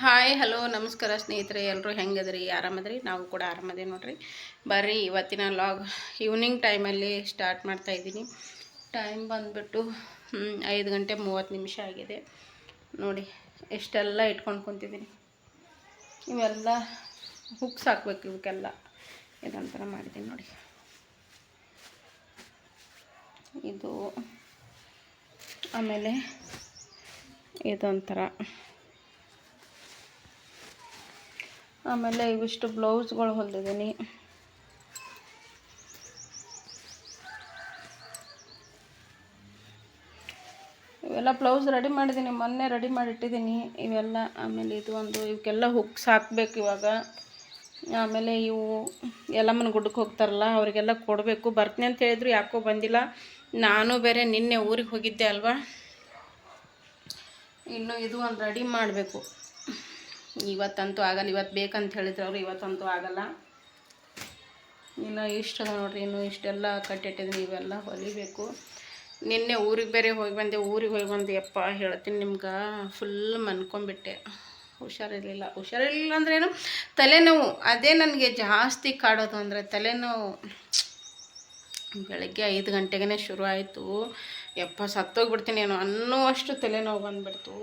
Hi, hello, ನಮಸ್ಕಾರ ಸ್ನೇಹಿತರೆ ಎಲ್ಲರೂ ಹೆಂಗದ್ರಿ? ಆರಾಮದ್ರಿ? ನಾವು ಕೂಡ ಆರಾಮದೇ ನೋಡ್ರಿ. ಬರ್ರಿ, ಇವತ್ತಿನ ಲಾಗ್ ಈವ್ನಿಂಗ್ ಟೈಮಲ್ಲಿ ಸ್ಟಾರ್ಟ್ ಮಾಡ್ತಾ ಇದ್ದೀನಿ. ಟೈಮ್ ಬಂದುಬಿಟ್ಟು ಐದು ಗಂಟೆ ಮೂವತ್ತು ನಿಮಿಷ ಆಗಿದೆ. ನೋಡಿ, ಎಷ್ಟೆಲ್ಲ ಇಟ್ಕೊಂಡು ಕುಂತಿದ್ದೀನಿ. ಇವೆಲ್ಲ ಹುಕ್ಸ್ ಹಾಕ್ಬೇಕು, ಇವಕ್ಕೆಲ್ಲ. ಇದೊಂಥರ ಮಾಡಿದ್ದೀನಿ ನೋಡಿ. ಇದು ಆಮೇಲೆ ಇದೊಂಥರ ಆಮೇಲೆ ಇವಿಷ್ಟು ಬ್ಲೌಸ್ಗಳು ಹೊಲಿದಿದ್ದೀನಿ. ಇವೆಲ್ಲ ಬ್ಲೌಸ್ ರೆಡಿ ಮಾಡಿದ್ದೀನಿ, ಮೊನ್ನೆ ರೆಡಿ ಮಾಡಿಟ್ಟಿದ್ದೀನಿ. ಇವೆಲ್ಲ ಆಮೇಲೆ ಇದು ಒಂದು, ಇವಕ್ಕೆಲ್ಲ ಹುಕ್ಸ್ ಹಾಕ್ಬೇಕು ಇವಾಗ. ಆಮೇಲೆ ಇವು ಎಲ್ಲಮ್ಮನ ಗುಡ್ಡಕ್ಕೆ ಹೋಗ್ತಾರಲ್ಲ, ಅವರಿಗೆಲ್ಲ ಕೊಡಬೇಕು. ಬರ್ತೀನಿ ಅಂತ ಹೇಳಿದ್ರು, ಯಾಕೋ ಬಂದಿಲ್ಲ. ನಾನು ಬೇರೆ ನಿನ್ನೆ ಊರಿಗೆ ಹೋಗಿದ್ದೆ ಅಲ್ವಾ? ಇನ್ನು ಇದು ಒಂದು ರೆಡಿ ಮಾಡಬೇಕು. ಇವತ್ತಂತೂ ಆಗಲ್ಲ. ಇವತ್ತು ಬೇಕಂತ ಹೇಳಿದ್ರು ಅವರು, ಇವತ್ತಂತೂ ಆಗಲ್ಲ. ಇನ್ನು ಇಷ್ಟು ನೋಡ್ರಿ, ಇನ್ನು ಇಷ್ಟೆಲ್ಲ ಕಟ್ಟಿಟ್ಟಿದ್ದೀನಿ ಇವೆಲ್ಲ ಹೊಲಿಬೇಕು. ನಿನ್ನೆ ಊರಿಗೆ ಬೇರೆ ಹೋಗಿ ಬಂದೆ, ಊರಿಗೆ ಹೋಗಿ ಬಂದೆ, ಯಪ್ಪ ಹೇಳ್ತೀನಿ ನಿಮ್ಗೆ ಫುಲ್ ಮನ್ಕೊಂಬಿಟ್ಟೆ. ಹುಷಾರಿರಲಿಲ್ಲ. ಹುಷಾರಿರಲಿಲ್ಲ ಅಂದ್ರೇನು ತಲೆನೋವು, ಅದೇ ನನಗೆ ಜಾಸ್ತಿ ಕಾಡೋದು ಅಂದರೆ ತಲೆನೋವು. ಬೆಳಗ್ಗೆ ಐದು ಗಂಟೆಗೇ ಶುರು ಆಯಿತು ಯಪ್ಪ ಸತ್ತೋಗ್ಬಿಡ್ತೀನಿ ಏನೋ ಅನ್ನುವಷ್ಟು ತಲೆನೋವು ಬಂದುಬಿಡ್ತು.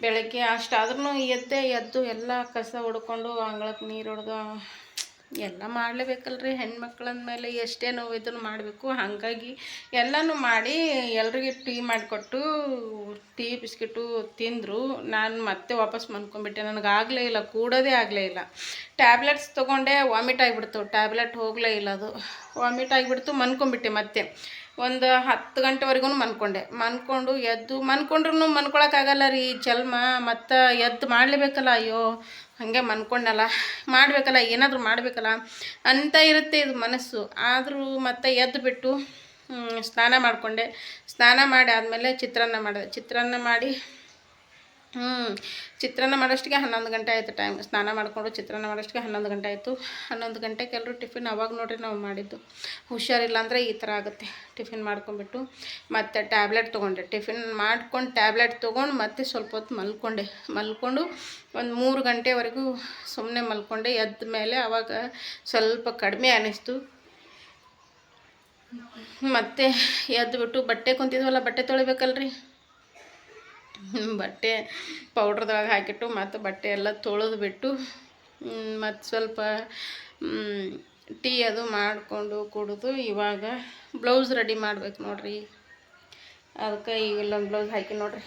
ಬೆಳಗ್ಗೆ ಅಷ್ಟಾದ್ರೂ ಎದ್ದೆ, ಎದ್ದು ಎಲ್ಲ ಕಸ ಹೊಡ್ಕೊಂಡು ಅಂಗಳಕ್ಕೆ ನೀರು ಹೊಡೆದು, ಎಲ್ಲ ಮಾಡಲೇಬೇಕಲ್ರಿ. ಮೇಲೆ ಎಷ್ಟೇ ನೋವು ಇದನ್ನು ಮಾಡಬೇಕು. ಹಾಗಾಗಿ ಎಲ್ಲನೂ ಮಾಡಿ ಎಲ್ರಿಗೆ ಟೀ ಮಾಡಿಕೊಟ್ಟು, ಟೀ ಬಿಸ್ಕಿಟು ತಿಂದರು. ನಾನು ಮತ್ತೆ ವಾಪಸ್ ಮನ್ಕೊಂಡ್ಬಿಟ್ಟೆ ನನಗೆ ಆಗಲೇ ಇಲ್ಲ, ಕೂಡೋದೇ ಆಗಲೇ ಇಲ್ಲ. ಟ್ಯಾಬ್ಲೆಟ್ಸ್ ತೊಗೊಂಡೆ ವಾಮಿಟ್ ಆಗಿಬಿಡ್ತು. ಟ್ಯಾಬ್ಲೆಟ್ ಹೋಗಲೇ ಇಲ್ಲ ಅದು. ವಾಮಿಟ್ ಆಗಿಬಿಡ್ತು, ಮನ್ಕೊಂಬಿಟ್ಟೆ ಮತ್ತೆ. ಒಂದು ಹತ್ತು ಗಂಟೆವರೆಗೂ ಮನ್ಕೊಂಡೆ. ಮನ್ಕೊಂಡು ಎದ್ದು ಮನ್ಕೊಂಡ್ರೂ ಮನ್ಕೊಳಕ್ಕಾಗಲ್ಲ ರೀ ಜಲ್ಮ, ಮತ್ತು ಎದ್ದು ಮಾಡಲೇಬೇಕಲ್ಲ, ಅಯ್ಯೋ, ಹಾಗೆ ಮನ್ಕೊಂಡಲ್ಲ. ಮಾಡಬೇಕಲ್ಲ, ಏನಾದರೂ ಮಾಡಬೇಕಲ್ಲ ಅಂತ ಇರುತ್ತೆ ಇದು ಮನಸ್ಸು. ಆದರೂ ಮತ್ತೆ ಎದ್ದು ಬಿಟ್ಟು ಸ್ನಾನ ಮಾಡಿಕೊಂಡೆ. ಸ್ನಾನ ಮಾಡಿ ಆದಮೇಲೆ ಚಿತ್ರಾನ್ನ ಮಾಡಿದೆ. ಚಿತ್ರಾನ್ನ ಮಾಡಿ ಹ್ಞೂ ಚಿತ್ರಾನ್ನ ಮಾಡೋಷ್ಟಿಗೆ ಹನ್ನೊಂದು ಗಂಟೆ ಆಯಿತು ಟೈಮ್ ಸ್ನಾನ ಮಾಡಿಕೊಂಡು ಚಿತ್ರಾನ್ನ ಮಾಡೋಷ್ಟಿಗೆ ಹನ್ನೊಂದು ಗಂಟೆ ಆಯಿತು. ಹನ್ನೊಂದು ಗಂಟೆಗೆ ಎಲ್ಲರೂ ಟಿಫಿನ್ ಅವಾಗ ನೋಡ್ರಿ ನಾವು ಮಾಡಿದ್ದು. ಹುಷಾರಿಲ್ಲ ಅಂದರೆ ಈ ಥರ ಆಗುತ್ತೆ ಟಿಫಿನ್ ಮಾಡ್ಕೊಂಬಿಟ್ಟು ಮತ್ತೆ ಟ್ಯಾಬ್ಲೆಟ್ ತೊಗೊಂಡೆ. ಟಿಫಿನ್ ಮಾಡ್ಕೊಂಡು ಟ್ಯಾಬ್ಲೆಟ್ ತೊಗೊಂಡು ಮತ್ತೆ ಸ್ವಲ್ಪ ಹೊತ್ತು ಮಲ್ಕೊಂಡೆ. ಮಲ್ಕೊಂಡು ಒಂದು ಮೂರು ಗಂಟೆವರೆಗೂ ಸುಮ್ಮನೆ ಮಲ್ಕೊಂಡೆ. ಎದ್ದ ಮೇಲೆ ಆವಾಗ ಸ್ವಲ್ಪ ಕಡಿಮೆ ಅನ್ನಿಸ್ತು ಮತ್ತು ಎದ್ದುಬಿಟ್ಟು ಬಟ್ಟೆ ಕುಂತಿದ್ವಲ್ಲ, ಬಟ್ಟೆ ತೊಳಿಬೇಕಲ್ರಿ? ಬಟ್ಟೆ ಪೌಡ್ರದಾಗ ಹಾಕಿಟ್ಟು ಮತ್ತು ಬಟ್ಟೆ ಎಲ್ಲ ತೊಳೆದು ಬಿಟ್ಟು ಮತ್ತು ಸ್ವಲ್ಪ ಟೀ ಅದು ಮಾಡಿಕೊಂಡು ಕುಡಿದು ಇವಾಗ ಬ್ಲೌಸ್ ರೆಡಿ ಮಾಡ್ಬೇಕು ನೋಡ್ರಿ. ಅದಕ್ಕೆ ಈಗ ಇಲ್ಲೊಂದು ಬ್ಲೌಸ್ ಹಾಕಿ ನೋಡ್ರಿ.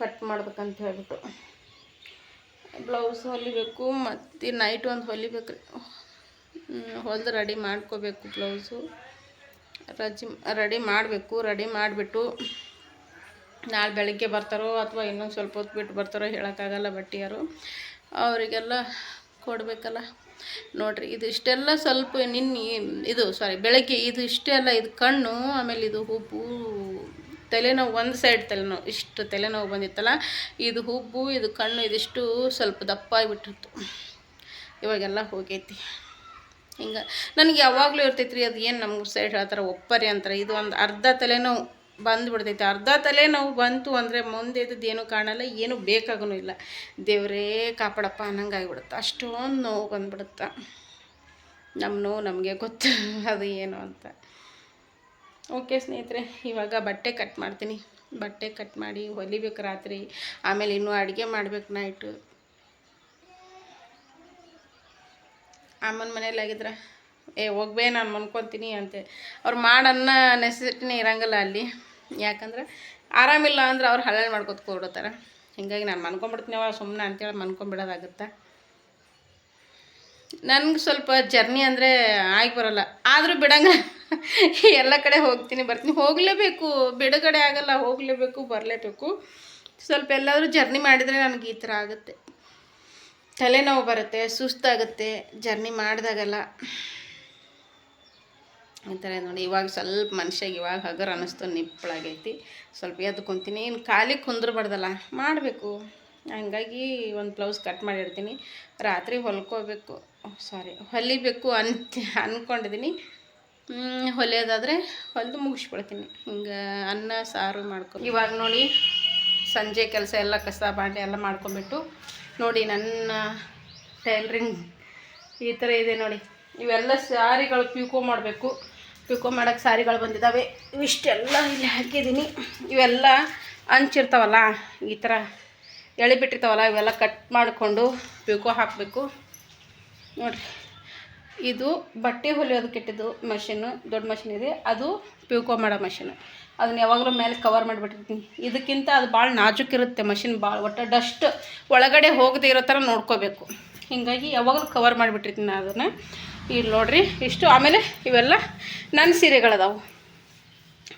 ಕಟ್ ಮಾಡ್ಬೇಕಂತ ಹೇಳ್ಬಿಟ್ಟು. ಬ್ಲೌಸ್ ಹೊಲಿಬೇಕು, ಮತ್ತು ನೈಟ್ ಒಂದು ಹೊಲಿಬೇಕು ರೀ ಹೊಲ್ದು ರೆಡಿ ಮಾಡ್ಕೋಬೇಕು ಬ್ಲೌಸು. ರಜಿ, ರೆಡಿ ಮಾಡಬೇಕು, ರೆಡಿ ಮಾಡಿಬಿಟ್ಟು ನಾಳೆ ಬೆಳಗ್ಗೆ ಬರ್ತಾರೋ ಅಥವಾ ಇನ್ನೊಂದು ಸ್ವಲ್ಪ ಹೊತ್ತು ಬಿಟ್ಟು ಬರ್ತಾರೋ ಹೇಳೋಕ್ಕಾಗಲ್ಲ ಬಟ್ಟೆಯರು ಅವರಿಗೆಲ್ಲ ಕೊಡಬೇಕಲ್ಲ. ನೋಡಿರಿ, ಇದು ಇಷ್ಟೆಲ್ಲ ಸ್ವಲ್ಪ ನಿನ್ನೆ ಇದು ಸಾರಿ ಬೆಳಗ್ಗೆ ಇದು ಇಷ್ಟೆಲ್ಲ ಇದು ಕಣ್ಣು, ಆಮೇಲೆ ಇದು ಹುಬ್ಬು ತಲೆನೋವು, ಒಂದು ಸೈಡ್ ತಲೆನೋವು, ಇಷ್ಟು ತಲೆನೋವು ಬಂದಿತ್ತಲ್ಲ, ಇದು ಹುಬ್ಬು ಇದು ಕಣ್ಣು, ಇದಿಷ್ಟು ಸ್ವಲ್ಪ ದಪ್ಪ ಆಗಿಬಿಟ್ಟಿತ್ತು. ಇವಾಗೆಲ್ಲ ಹೋಗೈತಿ. ಹಿಂಗೆ, ನನಗೆ ಯಾವಾಗಲೂ ಇರ್ತೈತೆ ರೀ ಅದು ಏನು ನಮ್ಗೆ ಸೈಡ್ ಹೇಳ್ತಾರೆ, ಒಪ್ಪರಿ ಅಂತಾರೆ. ಇದು ಒಂದು ಅರ್ಧ ತಲೆನೋವು. ಬಂದುಬಿಡ್ತೈತೆ. ಅರ್ಧ ತಲೆ ನೋವು ಬಂತು ಅಂದರೆ ಮುಂದೆ ಇದ್ದದ್ದು ಏನೂ ಕಾಣಲ್ಲ, ಏನು ಬೇಕಾಗೂ ಇಲ್ಲ. ದೇವರೇ ಕಾಪಾಡಪ್ಪ ಅನ್ನಂಗೆ ಆಗಿಬಿಡುತ್ತೆ. ಅಷ್ಟೊಂದು ನೋವು ಬಂದ್ಬಿಡುತ್ತೆ. ನಮ್ಮ ನೋವು ನಮಗೆ ಗೊತ್ತು ಅದು ಏನು ಅಂತ. ಓಕೆ ಸ್ನೇಹಿತರೆ, ಇವಾಗ ಬಟ್ಟೆ ಕಟ್ ಮಾಡ್ತೀನಿ. ಬಟ್ಟೆ ಕಟ್ ಮಾಡಿ ಹೊಲಿಬೇಕು ರಾತ್ರಿ. ಆಮೇಲೆ ಇನ್ನೂ ಅಡುಗೆ ಮಾಡ್ಬೇಕು ನೈಟು. ಅಮ್ಮನ ಮನೇಲಿ ಆಗಿದ್ರೆ ಏ, ಹೋಗ್ಬೇ, ನಾನು ಮನ್ಕೊತೀನಿ ಅಂತೆ. ಅವ್ರು ಮಾಡನ್ನ ನೆಸೆಸಿಟಿನೇ ಇರಂಗಿಲ್ಲ ಅಲ್ಲಿ. ಯಾಕಂದ್ರೆ ಆರಾಮಿಲ್ಲ ಅಂದ್ರೆ ಅವ್ರು ಹಳ್ಳ ಮಾಡ್ಕೊತ ಕೊಡ್ತಾರೆ ಹಿಂಗಾಗಿ ನಾನು ಮನ್ಕೊಂಬಿಡ್ತೀನವ ಸುಮ್ಮನೆ ಅಂತೇಳಿ ಮನ್ಕೊಂಬಿಡೋದಾಗುತ್ತೆ. ನನಗೆ ಸ್ವಲ್ಪ ಜರ್ನಿ ಅಂದರೆ ಆಗಿ ಬರೋಲ್ಲ. ಆದರೂ ಬಿಡಂಗ ಎಲ್ಲ ಕಡೆ ಹೋಗ್ತೀನಿ, ಬರ್ತೀನಿ. ಹೋಗಲೇಬೇಕು, ಬಿಡುಗಡೆ ಆಗಲ್ಲ, ಹೋಗಲೇಬೇಕು, ಬರಲೇಬೇಕು. ಸ್ವಲ್ಪ ಎಲ್ಲಾದರೂ ಜರ್ನಿ ಮಾಡಿದರೆ ನನಗೆ ಈ ಥರ ಆಗುತ್ತೆ. ತಲೆನೋವು ಬರುತ್ತೆ, ಸುಸ್ತಾಗುತ್ತೆ ಜರ್ನಿ ಮಾಡಿದಾಗೆಲ್ಲ. ಈ ಥರ ನೋಡಿ, ಇವಾಗ ಸ್ವಲ್ಪ ಮನುಷ್ಯಾಗ ಇವಾಗ ಹಗರ್ ಅನ್ನಿಸ್ತು ನಿಪ್ಪಳಾಗೈತಿ ಸ್ವಲ್ಪ ಎದ್ದು ಕುಂತೀನಿ ಇನ್ನು ಖಾಲಿ ಕುಂದ್ರಬಾರ್ದಲ್ಲ, ಮಾಡಬೇಕು. ಹಂಗಾಗಿ ಒಂದು ಬ್ಲೌಸ್ ಕಟ್ ಮಾಡಿರ್ತೀನಿ. ರಾತ್ರಿ ಹೊಲ್ಕೋಬೇಕು. ಸಾರಿ, ಹೊಲಿಬೇಕು ಅಂತ ಅಂದ್ಕೊಂಡಿದ್ದೀನಿ ಹೊಲಿಯೋದಾದರೆ ಹೊಲಿದು ಮುಗಿಸ್ಬಿಡ್ತೀನಿ. ಹಿಂಗೆ ಅನ್ನ, ಸಾರು ಮಾಡ್ಕೊ ಇವಾಗ ನೋಡಿ, ಸಂಜೆ ಕೆಲಸ ಎಲ್ಲ ಕಸ ಬಾಂಡೆ ಎಲ್ಲ ಮಾಡ್ಕೊಂಬಿಟ್ಟು ನೋಡಿ ನನ್ನ ಟೈಲ್ರಿಂಗ್ ಈ ಥರ ಇದೆ ನೋಡಿ. ಇವೆಲ್ಲ ಸ್ಯಾರಿಗಳು ಪ್ಯೂಕೋ ಮಾಡಬೇಕು. ಪ್ಯೂಕೋ ಮಾಡೋಕ್ಕೆ ಸ್ಯಾರಿಗಳು ಬಂದಿದ್ದಾವೆ ಇವಿಷ್ಟೆಲ್ಲ ಇಲ್ಲಿ ಹಾಕಿದ್ದೀನಿ ಇವೆಲ್ಲ ಹಂಚಿರ್ತಾವಲ್ಲ, ಈ ಥರ ಎಳಿಬಿಟ್ಟಿರ್ತಾವಲ್ಲ ಇವೆಲ್ಲ ಕಟ್ ಮಾಡಿಕೊಂಡು ಪಿಕೋ ಹಾಕಬೇಕು. ನೋಡಿರಿ, ಇದು ಬಟ್ಟೆ ಹೊಲಿಯೋದಕ್ಕೆ ಇಟ್ಟಿದ್ದು ಮಷಿನ್ನು ದೊಡ್ಡ ಮಷಿನ್ ಇದೆ. ಅದು ಪ್ಯೂಕೋ ಮಾಡೋ ಮಷಿನ್ ಅದನ್ನ ಯಾವಾಗಲೂ ಮೇಲೆ ಕವರ್ ಮಾಡಿಬಿಟ್ಟಿರ್ತೀನಿ. ಇದಕ್ಕಿಂತ ಅದು ಭಾಳ ನಾಜೂಕಿರುತ್ತೆ ಮಷಿನ್ ಭಾಳ ಒಟ್ಟು ಡಸ್ಟ್ ಒಳಗಡೆ ಹೋಗದೆ ಇರೋ ಥರ ನೋಡ್ಕೋಬೇಕು. ಹೀಗಾಗಿ ಯಾವಾಗಲೂ ಕವರ್ ಮಾಡಿಬಿಟ್ಟಿರ್ತೀನಿ ಅದನ್ನು. ಇಲ್ಲಿ ನೋಡ್ರಿ, ಇಷ್ಟು. ಆಮೇಲೆ ಇವೆಲ್ಲ ನನ್ನ ಸೀರೆಗಳದಾವು.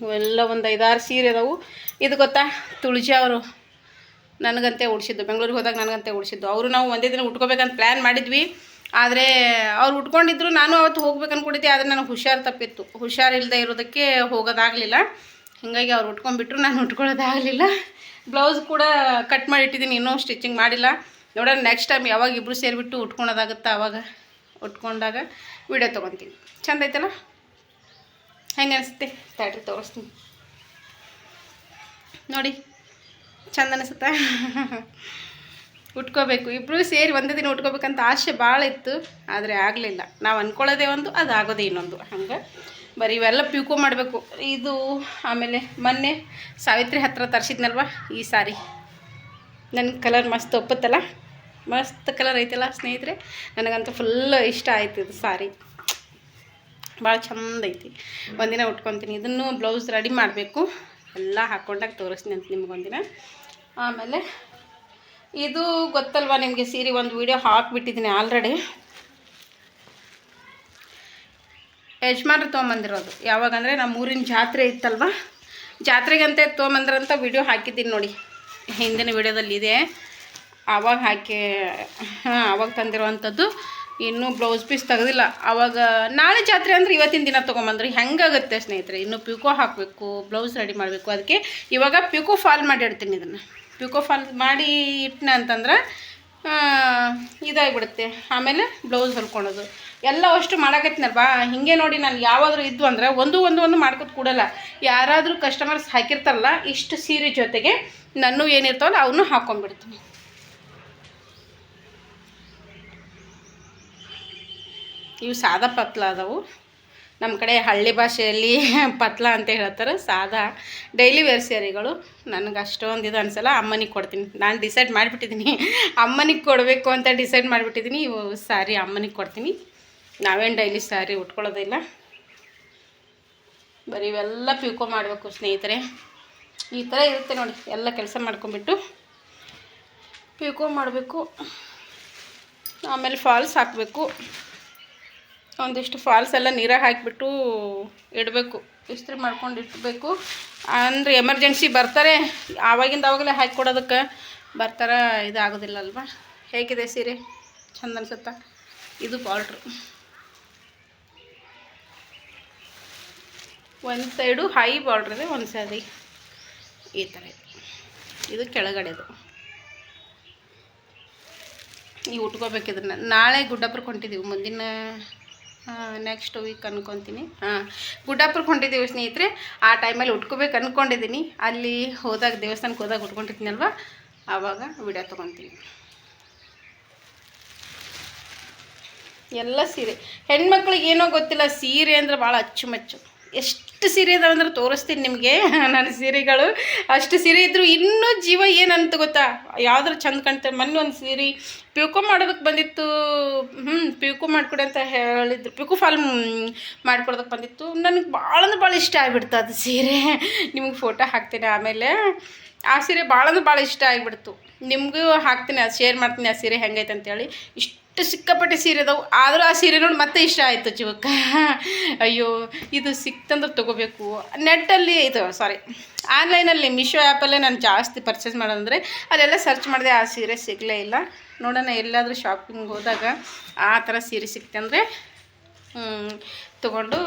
ಇವೆಲ್ಲ ಒಂದು ಐದಾರು ಸೀರೆ ಅದಾವು. ಇದು ಗೊತ್ತಾ? ತುಳಜಿ ಅವರು ನನಗಂತೆ ಉಡ್ಸಿದ್ದು. ಬೆಂಗಳೂರಿಗೆ ಹೋದಾಗ ನನಗಂತೆ ಉಡ್ಸಿದ್ದು. ಅವರು ನಾವು ಒಂದೇ ದಿನ ಉಟ್ಕೋಬೇಕಂತ ಪ್ಲ್ಯಾನ್ ಮಾಡಿದ್ವಿ. ಆದರೆ ಅವ್ರು ಉಟ್ಕೊಂಡಿದ್ರು. ನಾನು ಅವತ್ತು ಹೋಗ್ಬೇಕು ಅಂದ್ಕೊಂಡಿದ್ದೆ ಆದರೆ ನನಗೆ ಹುಷಾರು ತಪ್ಪಿತ್ತು. ಹುಷಾರಿಲ್ಲದೆ ಇರೋದಕ್ಕೆ ಹೋಗೋದಾಗಲಿಲ್ಲ. ಹೀಗಾಗಿ ಅವ್ರು ಉಟ್ಕೊಂಡ್ಬಿಟ್ರು. ನಾನು ಉಟ್ಕೊಳ್ಳೋದಾಗಲಿಲ್ಲ. ಬ್ಲೌಸ್ ಕೂಡ ಕಟ್ ಮಾಡಿ ಇಟ್ಟಿದ್ದೀನಿ ಇನ್ನೂ ಸ್ಟಿಚಿಂಗ್ ಮಾಡಿಲ್ಲ. ನೋಡೋಣ ನೆಕ್ಸ್ಟ್ ಟೈಮ್ ಯಾವಾಗ ಇಬ್ಬರು ಸೇರಿಬಿಟ್ಟು ಉಟ್ಕೊಳೋದಾಗುತ್ತಾ ಆವಾಗ ಉಟ್ಕೊಂಡಾಗ ವಿಡಿಯೋ ತೊಗೊತೀನಿ. ಚಂದ ಐತಲ್ಲ? ಹೆಂಗೆ ಅನಿಸುತ್ತೆ? ತಡ್ರಿ ತೋರಿಸ್ತೀನಿ. ನೋಡಿ, ಚಂದ ಅನಿಸುತ್ತಾ? ಉಟ್ಕೋಬೇಕು. ಇಬ್ಬರು ಸೇರಿ ಒಂದೇ ದಿನ ಉಟ್ಕೋಬೇಕಂತ ಆಸೆ ಭಾಳ ಇತ್ತು, ಆದರೆ ಆಗಲಿಲ್ಲ. ನಾವು ಅಂದ್ಕೊಳ್ಳೋದೇ ಒಂದು ಅದು ಆಗೋದೇ ಇನ್ನೊಂದು. ಹಂಗೆ ಬರೀ ಇವೆಲ್ಲ ಪ್ಯೂಕೋ ಮಾಡಬೇಕು. ಇದು ಆಮೇಲೆ ಮೊನ್ನೆ ಸಾವಿತ್ರಿ ಹತ್ರ ತರಿಸಿದ್ನಲ್ವ ಈ ಸಾರಿ? ನನ್ನ ಕಲರ್ ಮಸ್ತ್ ಒಪ್ಪತ್ತಲ್ಲ? ಮಸ್ತ್ ಕಲರ್ ಐತಲ್ಲ ಸ್ನೇಹಿತರೆ? ನನಗಂತೂ ಫುಲ್ ಇಷ್ಟ ಆಯ್ತು ಇದು ಸಾರಿ ಭಾಳ ಚಂದ ಐತಿ. ಒಂದಿನ ಉಟ್ಕೊತೀನಿ. ಇದನ್ನು ಬ್ಲೌಸ್ ರೆಡಿ ಮಾಡಬೇಕು. ಎಲ್ಲ ಹಾಕ್ಕೊಂಡಾಗ ತೋರಿಸ್ತೀನಿ ಅಂತ ನಿಮ್ಗೊಂದಿನ ಆಮೇಲೆ ಇದು ಗೊತ್ತಲ್ವ ನಿಮಗೆ ಸೀರೆ ಒಂದು ವಿಡಿಯೋ ಹಾಕಿಬಿಟ್ಟಿದ್ದೀನಿ ಆಲ್ರೆಡಿ ಯಜಮಾನ್ರು ತೊಗೊಂಬಂದಿರೋದು. ಯಾವಾಗಂದರೆ ನಮ್ಮ ಊರಿನ ಜಾತ್ರೆ ಇತ್ತಲ್ವ? ಜಾತ್ರೆಗಂತೆ ತೊಗೊಂಬಂದ್ರಂತ ವಿಡಿಯೋ ಹಾಕಿದ್ದೀನಿ ನೋಡಿ. ಹಿಂದಿನ ವಿಡಿಯೋದಲ್ಲಿ ಇದೆ. ಆವಾಗ ಹಾಕಿ, ಹಾಂ ಆವಾಗ ತಂದಿರುವಂಥದ್ದು. ಇನ್ನೂ ಬ್ಲೌಸ್ ಪೀಸ್ ತೆಗೆದಿಲ್ಲ. ಆವಾಗ ನಾಳೆ ಜಾತ್ರೆ ಅಂದರೆ ಇವತ್ತಿನ ದಿನ ತೊಗೊಂಬಂದ್ರೆ ಹೆಂಗಾಗುತ್ತೆ ಸ್ನೇಹಿತರೆ? ಇನ್ನು ಪ್ಯೂಕೋ ಹಾಕಬೇಕು ಬ್ಲೌಸ್ ರೆಡಿ ಮಾಡಬೇಕು. ಅದಕ್ಕೆ ಇವಾಗ ಪ್ಯೂಕೋ ಫಾಲ್ ಮಾಡಿ ಇಡ್ತೀನಿ ಇದನ್ನು. ಪ್ಯೂಕೋ ಫಾಲ್ ಮಾಡಿ ಇಟ್ಟನೆ ಅಂತಂದ್ರೆ ಇದಾಗಿಬಿಡುತ್ತೆ. ಆಮೇಲೆ ಬ್ಲೌಸ್ ಹೊಲ್ಕೊಳೋದು. ಎಲ್ಲ ಅಷ್ಟು ಮಾಡಕತ್ನಲ್ವಾ? ಹಿಂಗೆ ನೋಡಿ ನಾನು ಯಾವಾದರೂ ಇದ್ದು ಅಂದ್ರೆ ಒಂದು ಒಂದು ಒಂದು ಮಾಡ್ಕೊತ ಕೂಡಲ್ಲ. ಯಾರಾದರೂ ಕಸ್ಟಮರ್ಸ್ ಹಾಕಿರ್ತಾರಲ್ಲ, ಇಷ್ಟು ಸೀರೆ ಜೊತೆಗೆ ನಾನು ಏನಿರ್ತಾವಲ್ಲ ಅವನ್ನೂ ಹಾಕ್ಕೊಂಡ್ಬಿಡ್ತೀನಿ ಇವು ಸಾದಾ ಪತ್ಲ ಅದಾವು. ನಮ್ಮ ಕಡೆ ಹಳ್ಳಿ ಭಾಷೆಯಲ್ಲಿ ಪತ್ಲ ಅಂತ ಹೇಳ್ತಾರೆ. ಸಾದಾ ಡೈಲಿ ವೇರ್ ಸ್ಯಾರಿಗಳು. ನನಗೆ ಅಷ್ಟೊಂದು ಇದು ಅನ್ಸಲ್ಲ, ಅಮ್ಮನಿಗೆ ಕೊಡ್ತೀನಿ. ನಾನು ಡಿಸೈಡ್ ಮಾಡಿಬಿಟ್ಟಿದ್ದೀನಿ ಅಮ್ಮನಿಗೆ ಕೊಡಬೇಕು ಅಂತ ಡಿಸೈಡ್ ಮಾಡಿಬಿಟ್ಟಿದ್ದೀನಿ ಇವು ಸ್ಯಾರಿ ಅಮ್ಮನಿಗೆ ಕೊಡ್ತೀನಿ. ನಾವೇನು ಡೈಲಿ ಸ್ಯಾರಿ ಉಟ್ಕೊಳ್ಳೋದಿಲ್ಲ. ಬರೀ ಇವೆಲ್ಲ ಪ್ಯೂಕೋ ಮಾಡಬೇಕು ಸ್ನೇಹಿತರೆ. ಈ ಥರ ಇರುತ್ತೆ ನೋಡಿ, ಎಲ್ಲ ಕೆಲಸ ಮಾಡ್ಕೊಂಬಿಟ್ಟು ಪ್ಯೂಕೋ ಮಾಡಬೇಕು. ಆಮೇಲೆ ಫಾಲ್ಸ್ ಹಾಕಬೇಕು. ಒಂದಿಷ್ಟು ಫಾಲ್ಸ್ ಎಲ್ಲ ನೀರಾಗೆ ಹಾಕಿಬಿಟ್ಟು ಇಡಬೇಕು. ಇಸ್ತ್ರಿ ಮಾಡ್ಕೊಂಡು ಇಟ್ಬೇಕು. ಅಂದರೆ ಎಮರ್ಜೆನ್ಸಿ ಬರ್ತಾರೆ. ಆವಾಗಿಂದ ಆವಾಗಲೇ ಹಾಕಿ ಕೊಡೋದಕ್ಕೆ ಬರ್ತಾರ ಇದಾಗೋದಿಲ್ಲ ಅಲ್ವಾ ಹೇಗಿದೆ ಸೀರೆ? ಚಂದ ಅನ್ಸುತ್ತಾ? ಇದು ಬಾರ್ಡ್ರ್ ಒಂದು ಸೈಡು ಹೈ ಬಾರ್ಡ್ರ್ ಇದೆ, ಒಂದು ಸೈಡಿ ಈ ಥರ ಇದೆ. ಇದು ಕೆಳಗಡೆದು. ನೀವು ಉಟ್ಕೋಬೇಕು ಇದನ್ನು ನಾಳೆ ಗುಡ್ಡಾಪುರಕ್ಕೆ ಹೊಂಟಿದ್ದೀವಿ ಮುಂದಿನ ನೆಕ್ಸ್ಟ್ ವೀಕ್ ಅನ್ಕೊತೀನಿ. ಹಾಂ ಗುಡ್ಡಾಪುರಕ್ಕೆ ಹೊಂಟಿದ್ದೀವಿ ಸ್ನೇಹಿತರೆ. ಆ ಟೈಮಲ್ಲಿ ಉಟ್ಕೋಬೇಕು ಅಂದ್ಕೊಂಡಿದ್ದೀನಿ ಅಲ್ಲಿ ಹೋದಾಗ ದೇವಸ್ಥಾನಕ್ಕೆ ಹೋದಾಗ ಉಟ್ಕೊಂಡಿರ್ತೀನಲ್ವ ಆವಾಗ ವಿಡಿಯೋ ತೊಗೊತೀನಿ. ಎಲ್ಲ ಸೀರೆ. ಹೆಣ್ಮಕ್ಳಿಗೆ ಏನೋ ಗೊತ್ತಿಲ್ಲ, ಸೀರೆ ಅಂದ್ರೆ ಭಾಳ ಅಚ್ಚುಮೆಚ್ಚು. ಎಷ್ಟು ಸೀರೆ ಇದಾವೆ ಅಂದ್ರೆ ತೋರಿಸ್ತೀನಿ ನಿಮಗೆ ನನ್ನ ಸೀರೆಗಳು. ಅಷ್ಟು ಸೀರೆ ಇದ್ದರೂ ಇನ್ನೂ ಜೀವ ಏನಂತ ಗೊತ್ತಾ? ಯಾವ್ದಾರು ಚಂದ ಕಾಣ್ತಾರೆ ಮೊನ್ನೆ ಒಂದು ಸೀರೆ ಪ್ಯೂಕೋ ಮಾಡೋದಕ್ಕೆ ಬಂದಿತ್ತು. ಹ್ಞೂ ಪ್ಯೂಕೋ ಮಾಡಿಕೊಡಿ ಅಂತ ಹೇಳಿದ್ರು. ಪ್ಯೂಕೋ ಫಾಲ್ ಮಾಡ್ಕೊಡೋದಕ್ಕೆ ಬಂದಿತ್ತು. ನನಗೆ ಭಾಳ ಅಂದ್ರೆ ಭಾಳ ಇಷ್ಟ ಆಗಿಬಿಡ್ತು ಅದು ಸೀರೆ. ನಿಮ್ಗೆ ಫೋಟೋ ಹಾಕ್ತೀನಿ ಆಮೇಲೆ. ಆ ಸೀರೆ ಭಾಳ ಅಂದ್ರೆ ಭಾಳ ಇಷ್ಟ ಆಗಿಬಿಡ್ತು. ನಿಮಗೂ ಹಾಕ್ತೀನಿ, ಅದು ಶೇರ್ ಮಾಡ್ತೀನಿ, ಆ ಸೀರೆ ಹೆಂಗೈತೆ ಅಂತೇಳಿ. ಇಷ್ಟು ಸಿಕ್ಕಾಪಟ್ಟೆ ಸೀರೆ ಅದಾವು. ಆದರೂ ಆ ಸೀರೆ ನೋಡಿ ಮತ್ತೆ ಇಷ್ಟ ಆಯಿತು ಜೀವಕ್ಕ ಅಯ್ಯೋ, ಇದು ಸಿಕ್ತಂದ್ರೆ ತೊಗೋಬೇಕು. ನೆಟ್ಟಲ್ಲಿ ಇದು ಸಾರಿ ಆನ್ಲೈನಲ್ಲಿ ಮಿಶೋ ಆ್ಯಪಲ್ಲೇ ನಾನು ಜಾಸ್ತಿ ಪರ್ಚೇಸ್ ಮಾಡೋದಂದರೆ ಅಲ್ಲೆಲ್ಲ ಸರ್ಚ್ ಮಾಡಿದೆ, ಆ ಸೀರೆ ಸಿಗಲೇ ಇಲ್ಲ. ನೋಡೋಣ, ಎಲ್ಲಾದರೂ ಶಾಪಿಂಗ್ ಹೋದಾಗ ಆ ಥರ ಸೀರೆ ಸಿಕ್ತೆ ಅಂದರೆ ತೊಗೊಂಡು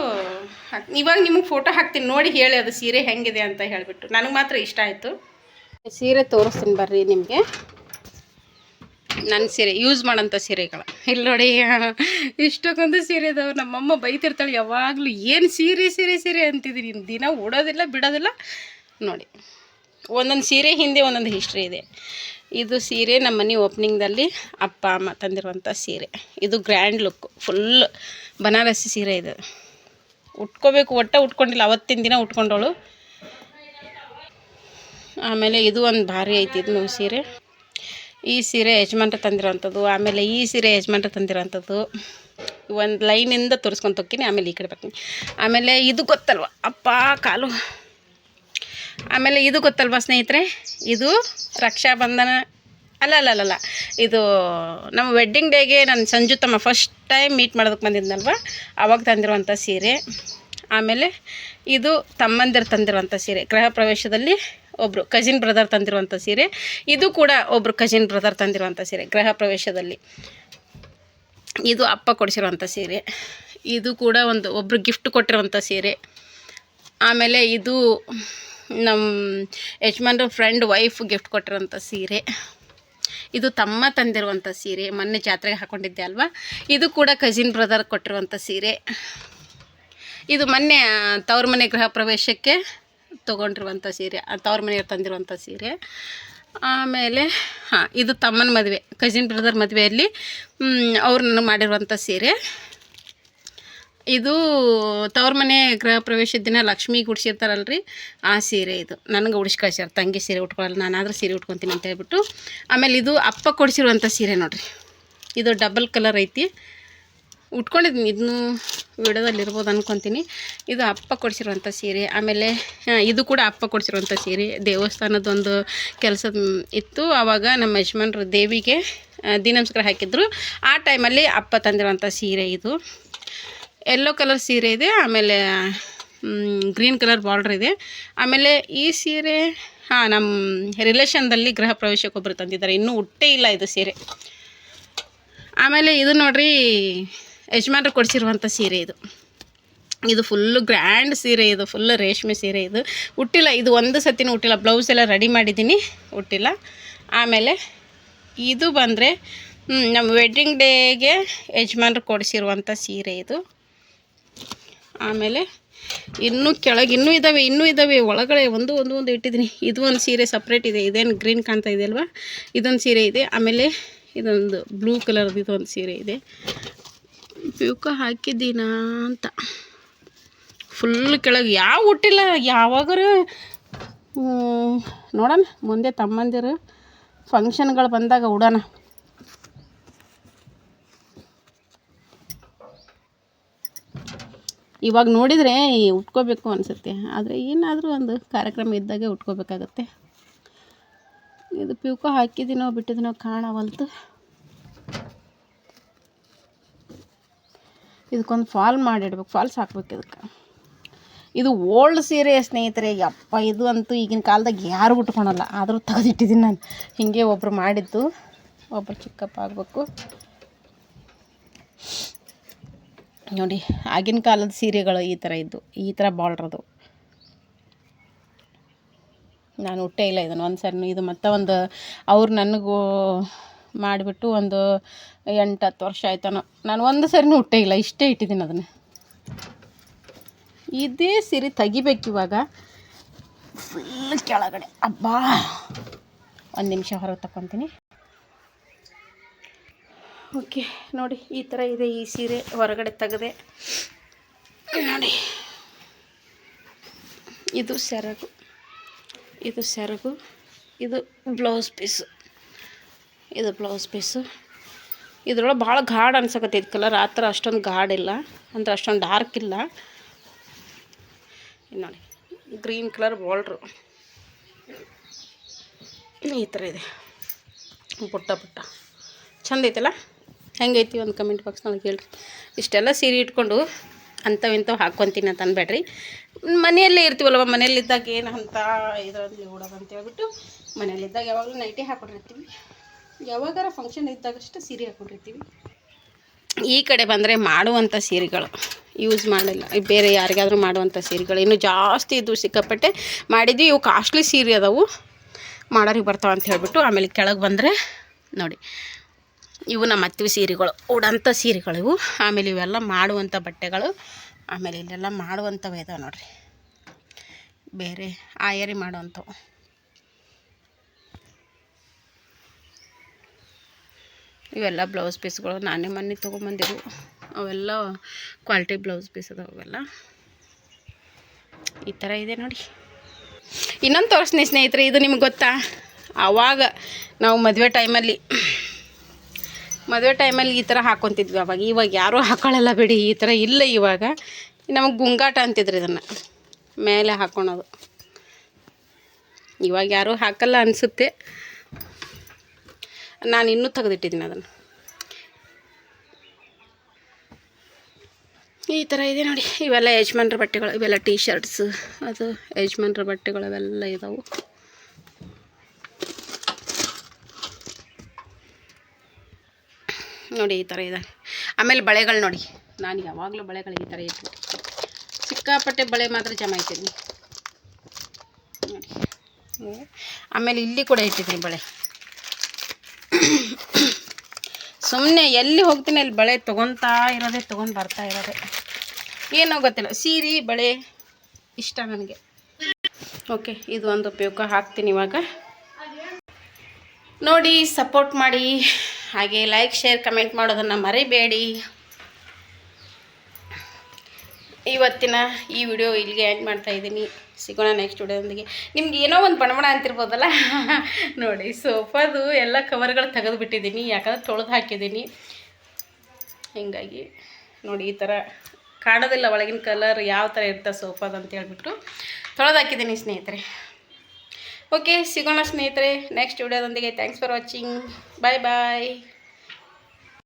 ಇವಾಗ ನಿಮಗೆ ಫೋಟೋ ಹಾಕ್ತೀನಿ. ನೋಡಿ ಹೇಳಿ ಅದು ಸೀರೆ ಹೆಂಗಿದೆ ಅಂತ ಹೇಳಿಬಿಟ್ಟು. ನನಗೆ ಮಾತ್ರ ಇಷ್ಟ ಆಯಿತು. ಸೀರೆ ತೋರಿಸ್ತೀನಿ ಬರ್ರಿ ನಿಮಗೆ. ನನ್ನ ಸೀರೆ ಯೂಸ್ ಮಾಡೋಂಥ ಸೀರೆಗಳು. ಇಲ್ಲಿ ನೋಡಿ, ಇಷ್ಟಕ್ಕೊಂದು ಸೀರೆ ಇದಾವೆ ನಮ್ಮಮ್ಮ ಬೈತಿರ್ತಾಳೆ, ಯಾವಾಗಲೂ ಏನು ಸೀರೆ ಸೀರೆ ಸೀರೆ ಅಂತಿದ್ದೀನಿ ದಿನ ಉಡೋದಿಲ್ಲ, ಬಿಡೋದಿಲ್ಲ. ನೋಡಿ, ಒಂದೊಂದು ಸೀರೆ ಹಿಂದೆ ಒಂದೊಂದು ಹಿಸ್ಟ್ರಿ ಇದೆ. ಇದು ಸೀರೆ ನಮ್ಮ ಮನೆ ಓಪನಿಂಗ್ದಲ್ಲಿ ಅಪ್ಪ, ಅಮ್ಮ ತಂದಿರುವಂಥ ಸೀರೆ. ಇದು ಗ್ರ್ಯಾಂಡ್ ಲುಕ್ ಫುಲ್ ಬನಾರಸಿ ಸೀರೆ ಇದು. ಉಟ್ಕೋಬೇಕು, ಒಟ್ಟ ಉಟ್ಕೊಂಡಿಲ್ಲ, ಅವತ್ತಿನ ದಿನ ಉಟ್ಕೊಂಡವಳು. ಆಮೇಲೆ ಇದು ಒಂದು ಭಾರಿ ಐತಿ, ಇದು ಸೀರೆ. ಈ ಸೀರೆ ಯಜಮಾನ್ರ ತಂದಿರೋವಂಥದ್ದು ಆಮೇಲೆ ಈ ಸೀರೆ ಯಜಮಾನ್ರ ತಂದಿರೋವಂಥದ್ದು ಒಂದು ಲೈನಿಂದ ತೋರಿಸ್ಕೊಂಡು ಹೋಗ್ತೀನಿ, ಆಮೇಲೆ ಈ ಕಡೆ ಬರ್ತೀನಿ. ಆಮೇಲೆ ಇದು ಗೊತ್ತಲ್ವ? ಅಪ್ಪ, ಕಾಲು. ಆಮೇಲೆ ಇದು ಗೊತ್ತಲ್ವ ಸ್ನೇಹಿತರೆ? ಇದು ರಕ್ಷಾಬಂಧನ, ಅಲ್ಲ ಅಲ್ಲ ಅಲ್ಲ ಇದು ನಮ್ಮ ವೆಡ್ಡಿಂಗ್ ಡೇಗೆ ನಾನು ಸಂಜು ತಮ್ಮ ಫಸ್ಟ್ ಟೈಮ್ ಮೀಟ್ ಮಾಡೋದಕ್ಕೆ ಬಂದಿದ್ನಲ್ವ? ಅವಾಗ ತಂದಿರುವಂಥ ಸೀರೆ. ಆಮೇಲೆ ಇದು ತಮ್ಮಂದಿರು ತಂದಿರುವಂಥ ಸೀರೆ. ಗೃಹ ಪ್ರವೇಶದಲ್ಲಿ ಒಬ್ಬರು ಕಜಿನ್ ಬ್ರದರ್ ತಂದಿರುವಂಥ ಸೀರೆ. ಇದು ಕೂಡ ಒಬ್ಬರು ಕಜಿನ್ ಬ್ರದರ್ ತಂದಿರುವಂಥ ಸೀರೆ ಗೃಹ ಪ್ರವೇಶದಲ್ಲಿ. ಇದು ಅಪ್ಪ ಕೊಡಿಸಿರುವಂಥ ಸೀರೆ. ಇದು ಕೂಡ ಒಂದು ಒಬ್ಬರು ಗಿಫ್ಟ್ ಕೊಟ್ಟಿರುವಂಥ ಸೀರೆ. ಆಮೇಲೆ ಇದು ನಮ್ಮ ಯಜಮಾನ್ರ ಫ್ರೆಂಡ್ ವೈಫ್ ಗಿಫ್ಟ್ ಕೊಟ್ಟಿರೋಂಥ ಸೀರೆ. ಇದು ತಮ್ಮ ತಂದಿರುವಂಥ ಸೀರೆ. ಮೊನ್ನೆ ಜಾತ್ರೆಗೆ ಹಾಕೊಂಡಿದ್ದೆ ಅಲ್ವಾ? ಇದು ಕೂಡ ಕಜಿನ್ ಬ್ರದರ್ ಕೊಟ್ಟಿರುವಂಥ ಸೀರೆ. ಇದು ಮೊನ್ನೆ ತವ್ರ ಮನೆ ಗೃಹ ಪ್ರವೇಶಕ್ಕೆ ತೊಗೊಂಡಿರುವಂಥ ಸೀರೆ ತವ್ರ ಮನೆಯವ್ರು ತಂದಿರುವಂಥ ಸೀರೆ. ಆಮೇಲೆ, ಹಾಂ, ಇದು ತಮ್ಮನ ಮದುವೆ ಕಜಿನ್ ಬ್ರದರ್ ಮದುವೆಯಲ್ಲಿ ಅವ್ರು ನನಗೆ ಮಾಡಿರುವಂಥ ಸೀರೆ. ಇದು ತವ್ರ ಮನೆ ಗೃಹ ಪ್ರವೇಶದ ದಿನ ಲಕ್ಷ್ಮಿ ರೀ ಆ ಸೀರೆ ಇದು. ನನಗೆ ಉಡಿಸಿ ಕಳ್ಸ್ಯಾರ, ತಂಗಿ ಸೀರೆ ಉಟ್ಕೊಳ್ಳಲ್ಲ, ನಾನಾದರೂ ಸೀರೆ ಉಟ್ಕೊತೀನಿ ಅಂತ ಹೇಳ್ಬಿಟ್ಟು. ಆಮೇಲೆ ಇದು ಅಪ್ಪ ಕೊಡಿಸಿರುವಂಥ ಸೀರೆ ನೋಡಿರಿ. ಇದು ಡಬಲ್ ಕಲರ್ ಐತಿ. ಉಟ್ಕೊಂಡಿದ್ದೀನಿ ಇದನ್ನು ವಿಡಿಯೋದಲ್ಲಿ ಇರ್ಬೋದು ಅನ್ಕೊತೀನಿ. ಇದು ಅಪ್ಪ ಕೊಡಿಸಿರುವಂಥ ಸೀರೆ. ಆಮೇಲೆ ಇದು ಕೂಡ ಅಪ್ಪ ಕೊಡಿಸಿರುವಂಥ ಸೀರೆ. ದೇವಸ್ಥಾನದೊಂದು ಕೆಲಸದ ಇತ್ತು. ಆವಾಗ ನಮ್ಮ ಯಜಮಾನ್ರು ದೇವಿಗೆ ದಿನಂಸ್ಕಾರ ಹಾಕಿದ್ರು. ಆ ಟೈಮಲ್ಲಿ ಅಪ್ಪ ತಂದಿರುವಂಥ ಸೀರೆ ಇದು. ಎಲ್ಲೋ ಕಲರ್ ಸೀರೆ ಇದೆ. ಆಮೇಲೆ ಗ್ರೀನ್ ಕಲರ್ ಬಾರ್ಡ್ರ್ ಇದೆ. ಆಮೇಲೆ ಈ ಸೀರೆ, ಹಾಂ ನಮ್ಮ ರಿಲೇಷನ್ದಲ್ಲಿ ಗೃಹ ಪ್ರವೇಶಕ್ಕೆ ಒಬ್ಬರು ತಂದಿದ್ದಾರೆ. ಇನ್ನೂ ಹುಟ್ಟೇ ಇಲ್ಲ ಇದು ಸೀರೆ. ಆಮೇಲೆ ಇದು ನೋಡ್ರಿ ಯಜಮಾನ್ರು ಕೊಡಿಸಿರುವಂಥ ಸೀರೆ ಇದು. ಇದು ಫುಲ್ಲು ಗ್ರ್ಯಾಂಡ್ ಸೀರೆ ಇದು ಫುಲ್ ರೇಷ್ಮೆ ಸೀರೆ ಇದು. ಹುಟ್ಟಿಲ್ಲ ಇದು ಒಂದು ಸತಿನೂ ಹುಟ್ಟಿಲ್ಲ ಬ್ಲೌಸ್ ಎಲ್ಲ ರೆಡಿ ಮಾಡಿದ್ದೀನಿ ಹುಟ್ಟಿಲ್ಲ ಆಮೇಲೆ ಇದು ಬಂದರೆ ನಮ್ಮ ವೆಡ್ಡಿಂಗ್ ಡೇಗೆ ಯಜಮಾನ್ರು ಕೊಡಿಸಿರುವಂಥ ಸೀರೆ ಇದು. ಆಮೇಲೆ ಇನ್ನೂ ಕೆಳಗೆ, ಇನ್ನೂ ಇದ್ದಾವೆ ಇನ್ನೂ ಇದ್ದಾವೆ ಒಳಗಡೆ ಒಂದು ಒಂದು ಒಂದು ಇಟ್ಟಿದ್ದೀನಿ. ಇದು ಒಂದು ಸೀರೆ ಸಪ್ರೇಟ್ ಇದೆ. ಇದೇನು ಗ್ರೀನ್ ಕಾಣ್ತಾ ಇದೆ ಅಲ್ವಾ? ಇದೊಂದು ಸೀರೆ ಇದೆ. ಆಮೇಲೆ ಇದೊಂದು ಬ್ಲೂ ಕಲರ್ದು ಇದೊಂದು ಸೀರೆ ಇದೆ. ಪ್ಯೂಕ ಹಾಕಿದ್ದೀನಾ ಅಂತ. ಫುಲ್ ಕೆಳಗೆ ಯಾವ ಹುಟ್ಟಿಲ್ಲ, ಯಾವಾಗರೂ ನೋಡೋಣ, ಮುಂದೆ ತಮ್ಮಂದಿರು ಫಂಕ್ಷನ್ಗಳು ಬಂದಾಗ ಉಡೋಣ. ಇವಾಗ ನೋಡಿದರೆ ಉಟ್ಕೋಬೇಕು ಅನಿಸುತ್ತೆ. ಆದರೆ ಏನಾದರೂ ಒಂದು ಕಾರ್ಯಕ್ರಮ ಇದ್ದಾಗೆ ಉಟ್ಕೋಬೇಕಾಗತ್ತೆ. ಇದು ಪ್ಯೂಕೋ ಹಾಕಿದ್ದೀನೋ ಬಿಟ್ಟಿದ್ದೀನೋ ಕಾಣವಲ್ತು. ಇದಕ್ಕೊಂದು ಫಾಲ್ ಮಾಡಿಡ್ಬೇಕು ಫಾಲ್ಸ್ ಹಾಕ್ಬೇಕು ಇದಕ್ಕೆ. ಇದು ಓಲ್ಡ್ ಸೀರೆ ಸ್ನೇಹಿತರೆ, ಯಪ್ಪ ಇದು ಅಂತೂ ಈಗಿನ ಕಾಲದಾಗ ಯಾರು ಉಟ್ಕೊಳಲ್ಲ. ಆದರೂ ತೆಗೆದಿಟ್ಟಿದ್ದೀನಿ ನಾನು. ಹೀಗೆ ಒಬ್ಬರು ಮಾಡಿದ್ದು ಒಬ್ಬರು ಚಿಕ್ಕಪ್ಪ ಆಗಬೇಕು. ನೋಡಿ, ಆಗಿನ ಕಾಲದ ಸೀರೆಗಳು ಈ ಥರ ಇದ್ದು, ಈ ಥರ ಬಾರ್ಡ್ರದು. ನಾನು ಹುಟ್ಟೇ ಇಲ್ಲ ಇದನ್ನು. ಒಂದು ಸರಿ ಇದು ಮತ್ತೆ ಒಂದು, ಅವ್ರು ನನಗೂ ಮಾಡಿಬಿಟ್ಟು ಒಂದು ಎಂಟು ಹತ್ತು ವರ್ಷ ಆಯ್ತಾನೋ. ನಾನು ಒಂದು ಸರಿನೂ ಹುಟ್ಟೇ ಇಲ್ಲ, ಇಷ್ಟೇ ಇಟ್ಟಿದ್ದೀನಿ ಅದನ್ನು. ಇದೇ ಸೀರೆ ತೆಗಿಬೇಕು ಇವಾಗ. ಫುಲ್ ಕೆಳಗಡೆ. ಅಬ್ಬಾ! ಒಂದು ನಿಮಿಷ ಹೊರಗೆ ತಗೊತೀನಿ ಓಕೆ, ನೋಡಿ, ಈ ಥರ ಇದೆ ಈ ಸೀರೆ ಹೊರಗಡೆ ತೆಗೆದೆ. ನೋಡಿ. ಇದು ಸೆರಗು. ಇದು ಸೆರಗು. ಇದು ಬ್ಲೌಸ್ ಪೀಸು. ಇದು ಬ್ಲೌಸ್ ಪೀಸು. ಇದ್ರೊಳಗೆ ಭಾಳ ಗಾಢ ಅನ್ಸಕತ್ತೈತಿ ಕಲರ್. ಆ ಥರ ಅಷ್ಟೊಂದು ಗಾಢಿಲ್ಲ ಅಂದ್ರೆ ಅಷ್ಟೊಂದು ಡಾರ್ಕ್ ಇಲ್ಲ. ನೋಡಿ. Green colour border. ಈ ಥರ ಇದೆ. ಪುಟ್ಟ ಪುಟ್ಟ. ಚಂದ ಐತಲ್ಲ? ಹೆಂಗೈತಿ ಒಂದು ಕಮೆಂಟ್ ಬಾಕ್ಸ್ನೊಳಗೆ ಹೇಳ್ರಿ. ಇಷ್ಟೆಲ್ಲ ಸೀರೆ ಇಟ್ಕೊಂಡು ಅಂಥವು ಇಂಥವು ಹಾಕ್ಕೊತೀನಿ ಅಂತ ಅನ್ಬೇಡ್ರಿ. ಮನೆಯಲ್ಲೇ ಇರ್ತೀವಲ್ವ? ಮನೆಯಲ್ಲಿದ್ದಾಗ ಏನು ಅಂತ ಇದರಲ್ಲಿ ಓಡೋದು ಅಂತ ಹೇಳ್ಬಿಟ್ಟು ಮನೆಯಲ್ಲಿದ್ದಾಗ ಯಾವಾಗಲೂ ನೈಟಿ ಹಾಕೊಂಡಿರ್ತೀವಿ ಯಾವಾಗಾರ ಫಂಕ್ಷನ್ ಇದ್ದಾಗಷ್ಟು ಸೀರೆ ಹಾಕೊಂಡಿರ್ತೀವಿ. ಈ ಕಡೆ ಬಂದರೆ ಮಾಡುವಂಥ ಸೀರೆಗಳು ಯೂಸ್ ಮಾಡಿಲ್ಲ. ಬೇರೆ ಯಾರಿಗಾದರೂ ಮಾಡುವಂಥ ಸೀರೆಗಳು. ಇನ್ನು ಜಾಸ್ತಿ ಇದು ಸಿಕ್ಕಾಪಟ್ಟೆ ಮಾಡಿದ್ವಿ. ಇವು ಕಾಸ್ಟ್ಲಿ ಸೀರೆ ಅದಾವು. ಮಾಡೋರಿಗೆ ಬರ್ತಾವೆ ಅಂತ ಹೇಳ್ಬಿಟ್ಟು ಆಮೇಲೆ ಕೆಳಗೆ ಬಂದರೆ ನೋಡಿ. ಇವು ನಮ್ಮ ಅತ್ತಿವಿ ಸೀರೆಗಳು. ಉಡಂಥ ಸೀರೆಗಳು ಇವು. ಆಮೇಲೆ ಇವೆಲ್ಲ ಮಾಡುವಂಥ ಬಟ್ಟೆಗಳು. ಆಮೇಲೆ ಇಲ್ಲೆಲ್ಲ ಮಾಡುವಂಥವು ಇದಾವೆ ನೋಡಿರಿ. ಬೇರೆ ಆಯರಿ ಮಾಡುವಂಥವು ಇವೆಲ್ಲ ಬ್ಲೌಸ್ ಪೀಸ್ಗಳು ನಾನೇ ಮೊನ್ನೆ ತೊಗೊಂಬಂದಿರು ಅವೆಲ್ಲ ಕ್ವಾಲಿಟಿ ಬ್ಲೌಸ್ ಪೀಸ್ ಅದ ಅವೆಲ್ಲ. ಈ ಥರ ಇದೆ ನೋಡಿ. ಇನ್ನೊಂದು ತೋರಿಸ್ತೀನಿ ಸ್ನೇಹಿತರೆ, ಇದು ನಿಮ್ಗೆ ಗೊತ್ತಾ? ಆವಾಗ ನಾವು ಮದುವೆ ಟೈಮಲ್ಲಿ ಮದುವೆ ಟೈಮಲ್ಲಿ ಈ ಥರ ಹಾಕ್ಕೊತಿದ್ವಿ ಅವಾಗ ಇವಾಗ ಯಾರೂ ಹಾಕೊಳ್ಳಲ್ಲ ಬಿಡಿ, ಈ ಥರ ಇಲ್ಲ ಇವಾಗ. ನಮಗೆ ಗುಂಗಾಟ ಅಂತಿದ್ರು ಇದನ್ನು, ಮೇಲೆ ಹಾಕ್ಕೊಳೋದು ಇವಾಗ ಯಾರೂ ಹಾಕಲ್ಲ ಅನಿಸುತ್ತೆ. ನಾನು ಇನ್ನೂ ತೆಗೆದಿಟ್ಟಿದ್ದೀನಿ ಅದನ್ನು. ಈ ಥರ ಇದೆ ನೋಡಿ, ಇವೆಲ್ಲ ಯಜಮಾನ್ರ ಬಟ್ಟೆಗಳು, ಇವೆಲ್ಲ ಟೀ ಶರ್ಟ್ಸ್ ಅದು ಯಜಮಾನ್ರ ಬಟ್ಟೆಗಳು ಅವೆಲ್ಲ ಇದಾವೆ. ನೋಡಿ, ಈ ಥರ ಇದೆ. ಆಮೇಲೆ ಬಳೆಗಳು ನೋಡಿ, ನಾನು ಯಾವಾಗಲೂ ಬಳೆಗಳು ಈ ಥರ ಇಟ್ಬಿಟ್ಟು ಸಿಕ್ಕಾಪಟ್ಟೆ ಬಳೆ ಮಾತ್ರ ಜಮಾ ನೋಡಿ, ಆಮೇಲೆ ಇಲ್ಲಿ ಕೂಡ ಇಟ್ಟಿದ್ದೀನಿ ಬಳೆ. ಸುಮ್ಮನೆ ಎಲ್ಲಿ ಹೋಗ್ತೀನಿ ಅಲ್ಲಿ ಬಳೆ ತೊಗೊತಾ ಇರೋದೇ, ತೊಗೊಂಡು ಬರ್ತಾ ಇರೋದೆ. ಏನೋ ಗೊತ್ತಿಲ್ಲ. ಸೀರೆ, ಬಳೆ ಇಷ್ಟ ನನಗೆ. ಓಕೆ ಇದು ಒಂದು ಉಪಯೋಗ ಹಾಕ್ತೀನಿ ಇವಾಗ. ನೋಡಿ ಸಪೋರ್ಟ್ ಮಾಡಿ. ಹಾಗೆ ಲೈಕ್ ಶೇರ್ ಕಮೆಂಟ್ ಮಾಡೋದನ್ನು ಮರಿಬೇಡಿ. ಇವತ್ತಿನ ಈ ವಿಡಿಯೋ ಇಲ್ಲಿಗೆ ಎಂಡ್ ಮಾಡ್ತಾ ಇದ್ದೀನಿ. ಸಿಗೋಣ ನೆಕ್ಸ್ಟ್ ವಿಡಿಯೋದೊಂದಿಗೆ. ನಿಮ್ಗೆ ಏನೋ ಒಂದು ಬಣಬಣ ಅಂತಿರ್ಬೋದಲ್ಲ? ನೋಡಿ, ಸೋಫಾದು ಎಲ್ಲ ಕವರ್ಗಳು ತೆಗೆದು ಬಿಟ್ಟಿದ್ದೀನಿ. ಯಾಕಂದ್ರೆ ತೊಳೆದು ಹಾಕಿದ್ದೀನಿ. ಹೀಗಾಗಿ ನೋಡಿ, ಈ ಥರ ಕಾಣೋದಿಲ್ಲ ಒಳಗಿನ ಕಲರ್ ಯಾವ ಥರ ಇರ್ತದೆ ಸೋಫಾದ ಅಂತ ಹೇಳ್ಬಿಟ್ಟು ತೊಳೆದು ಹಾಕಿದ್ದೀನಿ ಸ್ನೇಹಿತರೆ. ಓಕೆ ಸಿಗೋಣ ಸ್ನೇಹಿತರೆ. Next ವಿಡಿಯೋದೊಂದಿಗೆ. Thanks for watching bye bye